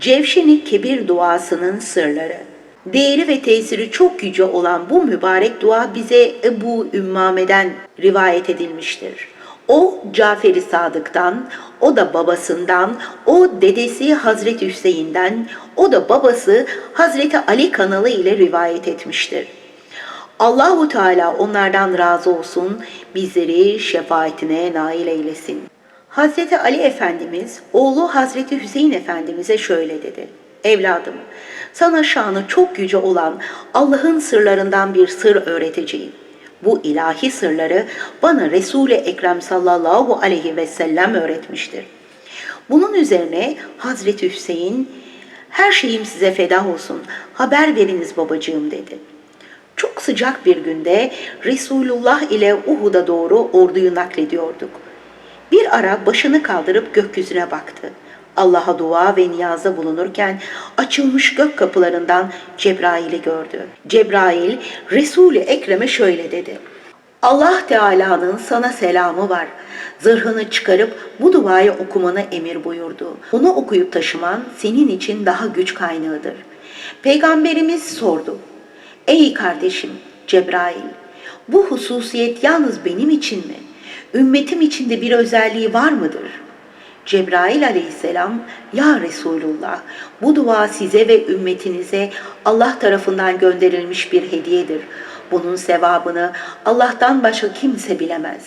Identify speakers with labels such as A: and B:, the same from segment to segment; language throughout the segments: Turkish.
A: Cevşeni Kebir duasının sırları. Değeri ve tesiri çok yüce olan bu mübarek dua bize Ebu Ümmame'den rivayet edilmiştir. O Cafer-i Sadık'tan, o da babasından, o dedesi Hazreti Hüseyin'den, o da babası Hazreti Ali kanalı ile rivayet etmiştir. Allahu Teala onlardan razı olsun, bizleri şefaatine nail eylesin. Hazreti Ali Efendimiz oğlu Hazreti Hüseyin Efendimiz'e şöyle dedi. Evladım, sana şanı çok yüce olan Allah'ın sırlarından bir sır öğreteceğim. Bu ilahi sırları bana Resul-i Ekrem sallallahu aleyhi ve sellem öğretmiştir. Bunun üzerine Hazreti Hüseyin, her şeyim size feda olsun, haber veriniz babacığım dedi. Çok sıcak bir günde Resulullah ile Uhud'a doğru orduyu naklediyorduk. Bir ara başını kaldırıp gökyüzüne baktı. Allah'a dua ve niyaza bulunurken açılmış gök kapılarından Cebrail'i gördü. Cebrail Resul-i Ekrem'e şöyle dedi. Allah Teala'nın sana selamı var. Zırhını çıkarıp bu duayı okumanı emir buyurdu. Onu okuyup taşıman senin için daha güç kaynağıdır. Peygamberimiz sordu. Ey kardeşim Cebrail, bu hususiyet yalnız benim için mi? Ümmetim içinde bir özelliği var mıdır? Cebrail aleyhisselam, Ya Resulullah, bu dua size ve ümmetinize Allah tarafından gönderilmiş bir hediyedir. Bunun sevabını Allah'tan başka kimse bilemez.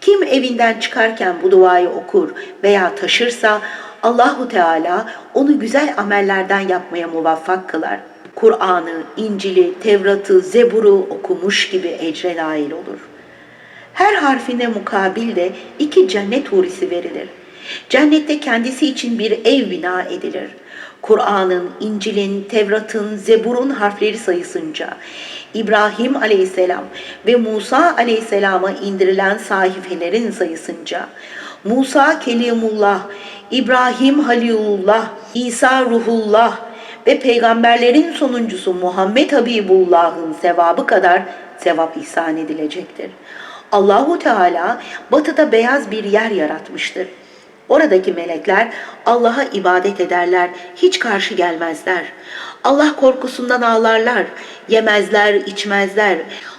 A: Kim evinden çıkarken bu duayı okur veya taşırsa Allahu Teala onu güzel amellerden yapmaya muvaffak kılar. Kur'an'ı, İncil'i, Tevrat'ı, Zebur'u okumuş gibi ecre nail olur. Her harfine mukabil de iki cennet hurisi verilir. Cennette kendisi için bir ev bina edilir. Kur'an'ın, İncil'in, Tevrat'ın, Zebur'un harfleri sayısınca, İbrahim aleyhisselam ve Musa aleyhisselama indirilen sahifelerin sayısınca, Musa Kelimullah, İbrahim Halilullah, İsa Ruhullah ve peygamberlerin sonuncusu Muhammed Habibullah'ın sevabı kadar sevap ihsan edilecektir. Allahu Teala batıda beyaz bir yer yaratmıştır. Oradaki melekler Allah'a ibadet ederler, hiç karşı gelmezler. Allah korkusundan ağlarlar, yemezler, içmezler.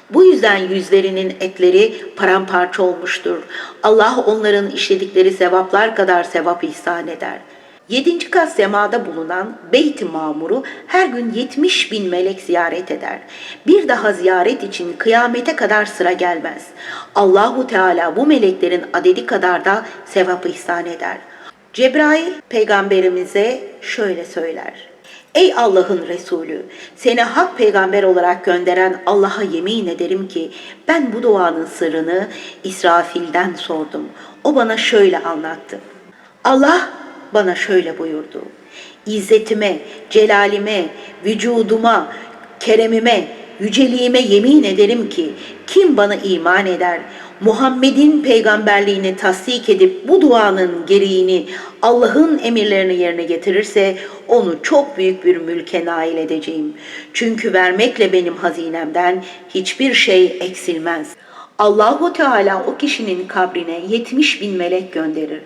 A: Bu yüzden yüzlerinin etleri paramparça olmuştur. Allah onların işledikleri sevaplar kadar sevap ihsan eder.'' Yedinci kat semada bulunan Beyt-i Mamur'u her gün 70 bin melek ziyaret eder. Bir daha ziyaret için kıyamete kadar sıra gelmez. Allahu Teala bu meleklerin adedi kadar da sevap ihsan eder. Cebrail peygamberimize şöyle söyler. Ey Allah'ın Resulü, seni hak peygamber olarak gönderen Allah'a yemin ederim ki ben bu duanın sırrını İsrafil'den sordum. O bana şöyle anlattı. Allah bana şöyle buyurdu. İzzetime, celalime, vücuduma, keremime, yüceliğime yemin ederim ki kim bana iman eder, Muhammed'in peygamberliğini tasdik edip bu duanın gereğini Allah'ın emirlerini yerine getirirse onu çok büyük bir mülke nail edeceğim. Çünkü vermekle benim hazinemden hiçbir şey eksilmez.'' Allahu Teala o kişinin kabrine 70 bin melek gönderir.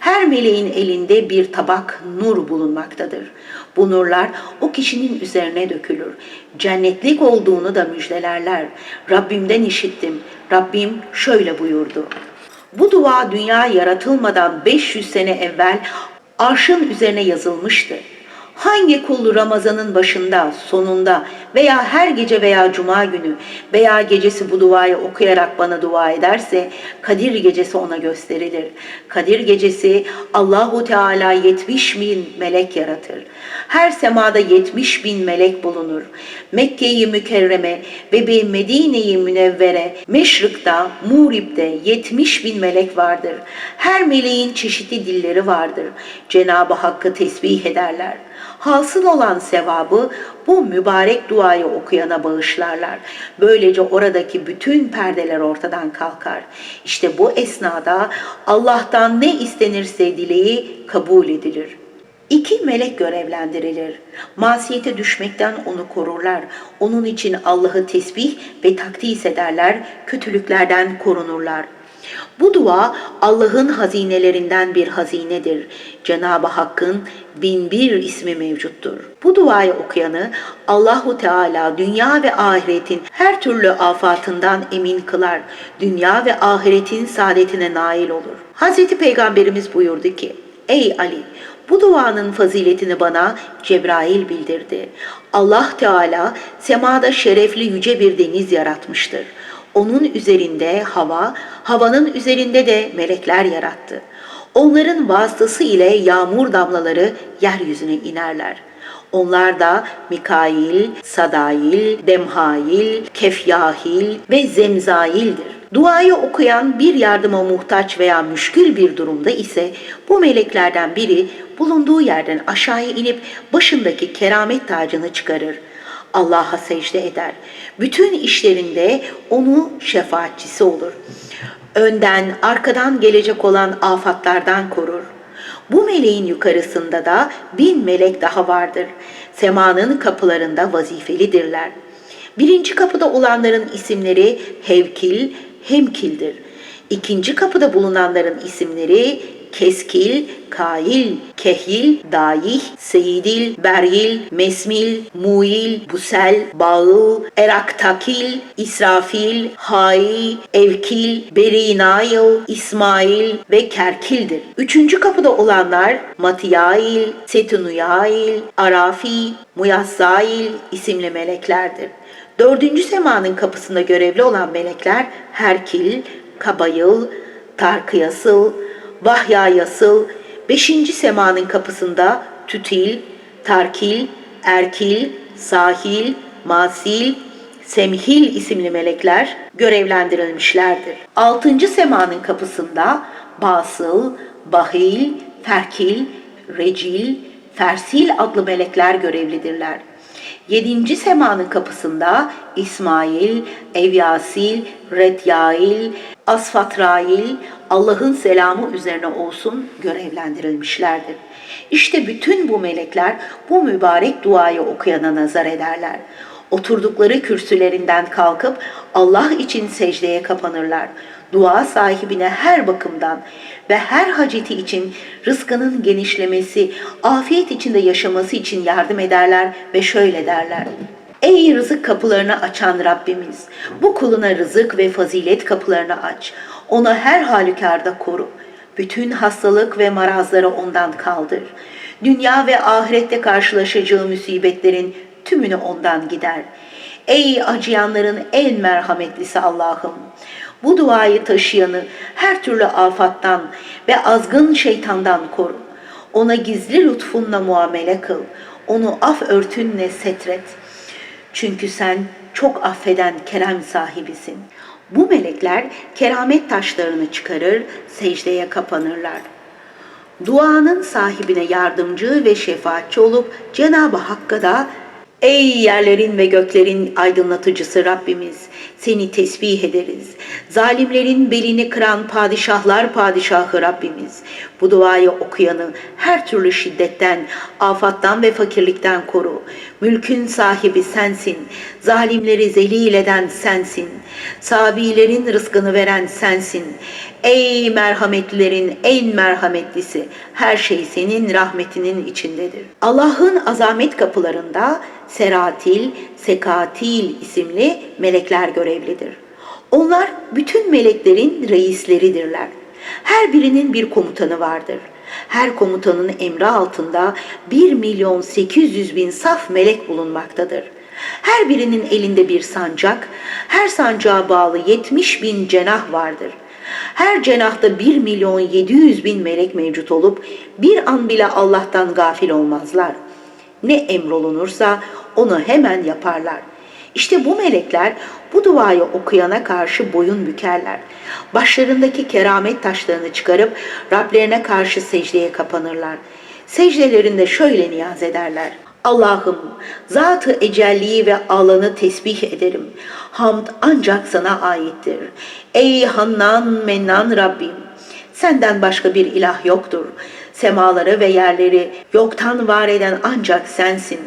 A: Her meleğin elinde bir tabak nur bulunmaktadır. Bu nurlar o kişinin üzerine dökülür. Cennetlik olduğunu da müjdelerler. Rabbimden işittim. Rabbim şöyle buyurdu. Bu dua dünya yaratılmadan 500 sene evvel arşın üzerine yazılmıştı. Hangi kul Ramazan'ın başında, sonunda veya her gece veya cuma günü veya gecesi bu duayı okuyarak bana dua ederse Kadir gecesi ona gösterilir. Kadir gecesi Allahu Teala 70 bin melek yaratır. Her semada 70 bin melek bulunur. Mekke'yi mükerreme ve Medine'yi münevvere, Meşrik'ta, Murib'de 70 bin melek vardır. Her meleğin çeşitli dilleri vardır. Cenab-ı Hakk'ı tesbih ederler hasıl olan sevabı bu mübarek duayı okuyana bağışlarlar. Böylece oradaki bütün perdeler ortadan kalkar. İşte bu esnada Allah'tan ne istenirse dileği kabul edilir. İki melek görevlendirilir. Masiyete düşmekten onu korurlar. Onun için Allah'ı tesbih ve takdis ederler, kötülüklerden korunurlar. Bu dua Allah'ın hazinelerinden bir hazinedir. Cenab-ı Hakk'ın bin bir ismi mevcuttur. Bu duayı okuyanı Allahu Teala dünya ve ahiretin her türlü afatından emin kılar. Dünya ve ahiretin saadetine nail olur. Hazreti Peygamberimiz buyurdu ki: Ey Ali, bu duanın faziletini bana Cebrail bildirdi. Allah Teala semada şerefli yüce bir deniz yaratmıştır. Onun üzerinde hava, havanın üzerinde de melekler yarattı. Onların vasıtası ile yağmur damlaları yeryüzüne inerler. Onlar da Mikail, Sadail, Demhail, Kefyahil ve Zemzail'dir. Duayı okuyan bir yardıma muhtaç veya müşkül bir durumda ise bu meleklerden biri bulunduğu yerden aşağıya inip başındaki keramet tacını çıkarır. Allah'a secde eder. Bütün işlerinde onu şefaatçisi olur. Önden, arkadan gelecek olan afatlardan korur. Bu meleğin yukarısında da bin melek daha vardır. Semanın kapılarında vazifelidirler. Birinci kapıda olanların isimleri Hevkil, Hemkil'dir. İkinci kapıda bulunanların isimleri Keskil, Kail, Kehil, Daih, Seyidil, Beril, Mesmil, Muil, Busel, Bağıl, Eraktakil, İsrafil, Hai, Evkil, Berinail, İsmail ve Kerkil'dir. Üçüncü kapıda olanlar Matiyail, Setunuyail, Arafi, Muyassail isimli meleklerdir. Dördüncü semanın kapısında görevli olan melekler Herkil, Kabayıl, Tarkıyasıl, Vahyayasıl, beşinci semanın kapısında Tütil, Tarkil, Erkil, Sahil, Masil, Semhil isimli melekler görevlendirilmişlerdir. Altıncı semanın kapısında Basıl, Bahil, Ferkil, Recil, Fersil adlı melekler görevlidirler. Yedinci semanın kapısında İsmail, Evyasil, Redyail, Asfatrail, Allah'ın selamı üzerine olsun görevlendirilmişlerdir. İşte bütün bu melekler bu mübarek duayı okuyana nazar ederler. Oturdukları kürsülerinden kalkıp Allah için secdeye kapanırlar. Dua sahibine her bakımdan ve her haceti için rızkının genişlemesi, afiyet içinde yaşaması için yardım ederler ve şöyle derler. Ey rızık kapılarını açan Rabbimiz, bu kuluna rızık ve fazilet kapılarını aç. Onu her halükarda koru. Bütün hastalık ve marazları ondan kaldır. Dünya ve ahirette karşılaşacağı musibetlerin tümünü ondan gider. Ey acıyanların en merhametlisi Allah'ım! Bu duayı taşıyanı her türlü afattan ve azgın şeytandan koru. Ona gizli lütfunla muamele kıl. Onu af örtünle setret. Çünkü sen çok affeden kerem sahibisin. Bu melekler keramet taşlarını çıkarır, secdeye kapanırlar. Duanın sahibine yardımcı ve şefaatçi olup Cenab-ı Hakk'a da Ey yerlerin ve göklerin aydınlatıcısı Rabbimiz, seni tesbih ederiz. Zalimlerin belini kıran padişahlar padişahı Rabbimiz, bu duayı okuyanı her türlü şiddetten, afattan ve fakirlikten koru. Mülkün sahibi sensin, zalimleri zelil eden sensin, sabilerin rızkını veren sensin. Ey merhametlilerin en merhametlisi, her şey senin rahmetinin içindedir. Allah'ın azamet kapılarında Seratil, Sekatil isimli melekler görevlidir. Onlar bütün meleklerin reisleridirler. Her birinin bir komutanı vardır. Her komutanın emri altında 1 milyon 800 bin saf melek bulunmaktadır. Her birinin elinde bir sancak, her sancağa bağlı 70 bin cenah vardır. Her cenahta 1 milyon 700 bin melek mevcut olup bir an bile Allah'tan gafil olmazlar. Ne emrolunursa onu hemen yaparlar. İşte bu melekler bu duayı okuyana karşı boyun bükerler. Başlarındaki keramet taşlarını çıkarıp Rablerine karşı secdeye kapanırlar. Secdelerinde şöyle niyaz ederler. Allah'ım zatı ecelliği ve alanı tesbih ederim. Hamd ancak sana aittir. Ey Hannan Mennan Rabbim senden başka bir ilah yoktur. Semaları ve yerleri yoktan var eden ancak sensin.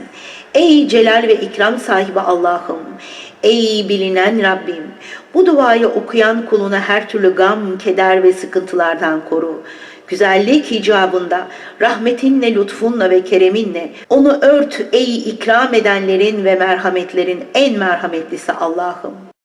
A: Ey celal ve ikram sahibi Allah'ım, ey bilinen Rabbim, Bu duayı okuyan kulunu her türlü gam, keder ve sıkıntılardan koru. Güzellik icabında, rahmetinle, lütfunla ve kereminle onu ört ey ikram edenlerin ve merhametlerin en merhametlisi Allah'ım.